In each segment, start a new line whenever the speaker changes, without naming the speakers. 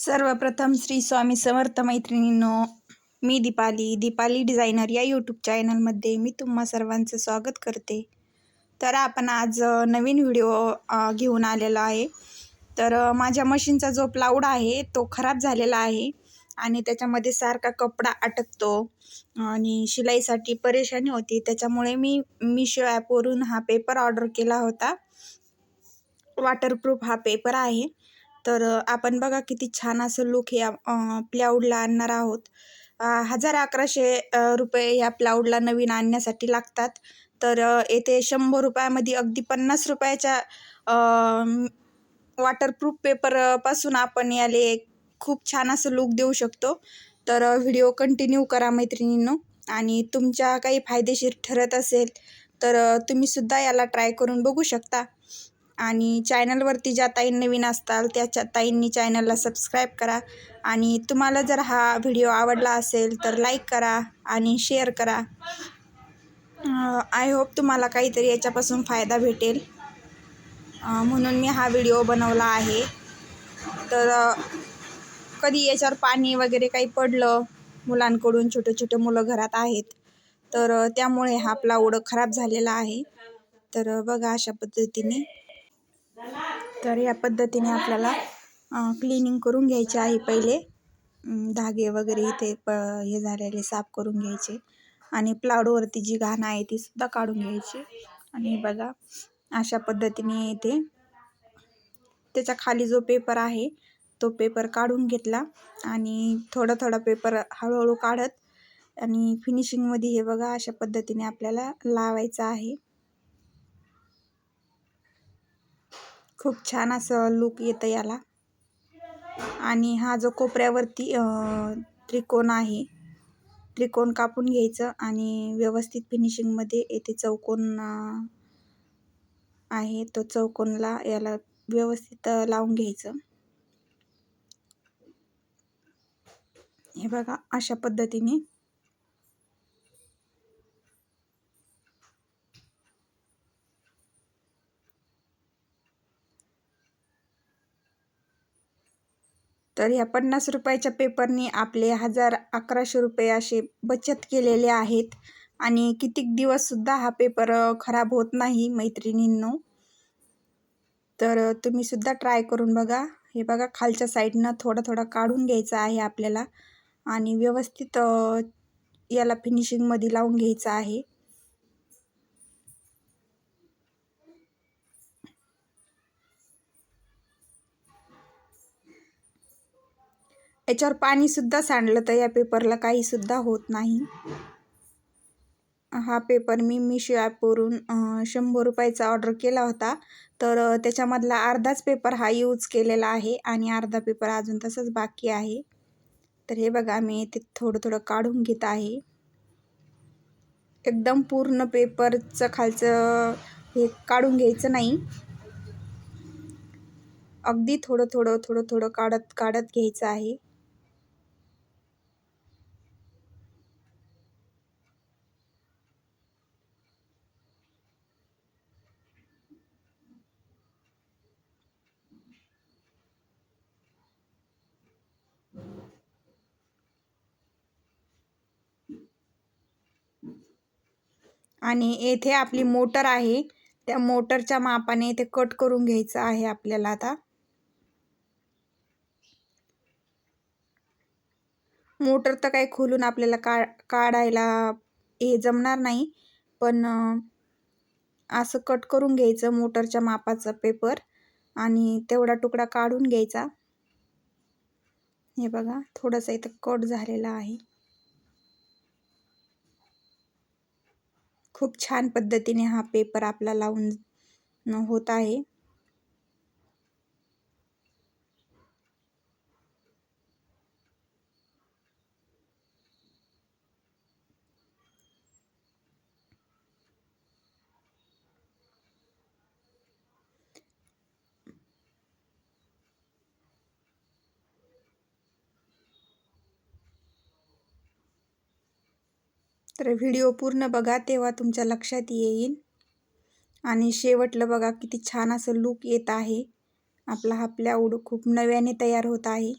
सर्वप्रथम श्री स्वामी समर्थ मैत्रिणींनो मी दीपाली दीपाली डिझायनर या यूट्यूब चॅनलमध्ये मी तुम्हा सर्वांचं स्वागत करते. तर आपण आज नवीन व्हिडिओ घेऊन आलेलो आहे. तर माझ्या मशीनचा जो प्लाऊड आहे तो खराब झालेला आहे आणि त्याच्यामध्ये सारखा कपडा अटकतो आणि शिलाईसाठी परेशानी होती. त्याच्यामुळे मी मिशो ॲपवरून हा पेपर ऑर्डर केला होता. वॉटरप्रूफ हा पेपर आहे. तर आपण बघा किती छान असं लुक या प्लाऊडला आणणार आहोत. हजार अकराशे रुपये या प्लाऊडला नवीन आणण्यासाठी लागतात. तर येथे शंभर रुपयामध्ये अगदी पन्नास रुपयाच्या वॉटरप्रूफ पेपरपासून आपण याले खूप छान असं लुक देऊ शकतो. तर व्हिडिओ कंटिन्यू करा मैत्रिणींनो. आणि तुमच्या काही फायदेशीर ठरत असेल तर तुम्ही तुम्हीसुद्धा याला ट्राय करून बघू शकता. आणि चॅनलवरती ज्या ताई नवीन असताल त्याच्या ताईंनी चॅनलला सबस्क्राईब करा. आणि तुम्हाला जर हा व्हिडिओ आवडला असेल तर लाईक करा आणि शेअर करा. आय होप तुम्हाला काहीतरी याच्यापासून फायदा भेटेल. म्हणून मी हा व्हिडिओ बनवला आहे. तर कधी याच्यावर पाणी वगैरे काही पडलं मुलांकडून छोटे छोटे मुलं घरात आहेत तर त्यामुळे हा आपला ओढ खराब झालेला आहे. तर बघा अशा पद्धतीने. तर या पद्धतीने आपल्याला क्लिनिंग करून घ्यायचे आहे पहिले. धागे वगैरे इथे प हे झालेले साफ करून घ्यायचे. आणि प्लाडोवरती जी घाण आहे ती सुद्धा काढून घ्यायची. आणि बघा अशा पद्धतीने इथे त्याच्याखाली जो पेपर आहे तो पेपर काढून घेतला. आणि थोडा थोडा पेपर हळूहळू काढत आणि फिनिशिंगमध्ये हे बघा अशा पद्धतीने आपल्याला लावायचं आहे. खूप छान असं लुक येतं याला. आणि हा जो कोपऱ्यावरती त्रिकोण आहे त्रिकोण कापून घ्यायचं आणि व्यवस्थित फिनिशिंगमध्ये येथे चौकोन आहे तो चौकोनला याला व्यवस्थित लावून घ्यायचं. हे बघा अशा पद्धतीने तर ह्या पन्नास रुपयाच्या पेपरनी आपले हजार अकराशे रुपये असे बचत केलेले आहेत. आणि कितीक दिवससुद्धा हा पेपर खराब होत नाही मैत्रिणींनो. तर तुम्हीसुद्धा ट्राय करून बघा. हे बघा खालच्या साईडनं थोडा थोडा काढून घ्यायचा आहे आपल्याला. आणि व्यवस्थित याला फिनिशिंगमध्ये लावून घ्यायचं आहे. याच्यावर पाणीसुद्धा सांडलं तर या पेपरला काहीसुद्धा होत नाही. हा पेपर मी मिशो ॲपवरून शंभर रुपयाचा ऑर्डर केला होता. तर त्याच्यामधला अर्धाच पेपर हा यूज केलेला आहे आणि अर्धा पेपर अजून तसंच बाकी आहे. तर हे बघा मी ते थोडं थोडं काढून घेत आहे. एकदम पूर्ण पेपरचं खालचं हे काढून घ्यायचं नाही. अगदी थोडं थोडं थोडं थोडं काढत काढत घ्यायचं आहे. आणि येथे आपली मोटर आहे. त्या मोटरच्या मापाने इथे कट करून घ्यायचं आहे आपल्याला आता. मोटर तर काही खोलून आपल्याला का काढायला हे जमणार नाही. पण असं कट करून घ्यायचं मोटरच्या मापाचं पेपर आणि तेवढा तुकडा काढून घ्यायचा. हे बघा थोडंसं इथं कट झालेला आहे. खूप छान पद्धतीने हा पेपर आपला लावून होत आहे. तर व्हिडिओ पूर्ण बघा तेव्हा तुमच्या लक्षात येईल. आणि शेवटलं बघा किती छान असं लूक येत आहे. आपला हा प्लाऊड खूप नव्याने तयार होत आहे.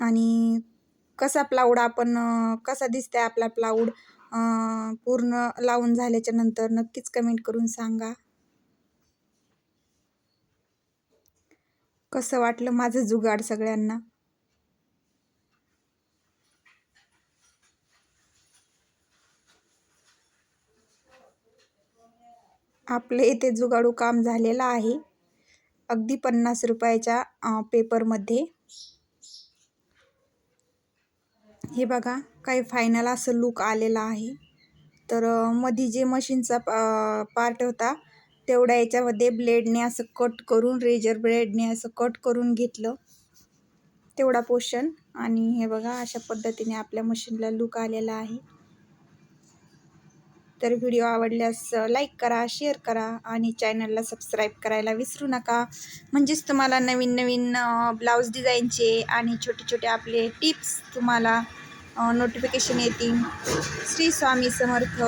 आणि कसा प्लाऊड आपण कसा दिसतंय आपला प्लाऊड पूर्ण लावून झाल्याच्यानंतर नक्कीच कमेंट करून सांगा. कसं वाटलं माझं जुगाड सगळ्यांना? आपले इथे जुगाडू काम झालेलं आहे. अगदी पन्नास रुपयाच्या पेपरमध्ये. हे बघा काही फायनल असं लुक आलेला आहे. तर मधी जे मशीनचा पार्ट होता तेवढ्या याच्यामध्ये ब्लेडने असं कट करून रेजर ब्लेडने असं कट करून घेतलं. तेवढा पोषण आणि हे बघा अशा पद्धतीने आपल्या मशीनला लुक आलेला आहे. तर व्हिडिओ आवडल्यास लाईक करा शेअर करा आणि चॅनलला सबस्क्राईब करायला विसरू नका. म्हणजेच तुम्हाला नवीन नवीन ब्लाऊज डिझाईनचे आणि छोटे छोटे आपले टिप्स तुम्हाला नोटिफिकेशन येतील. श्री स्वामी समर्थ.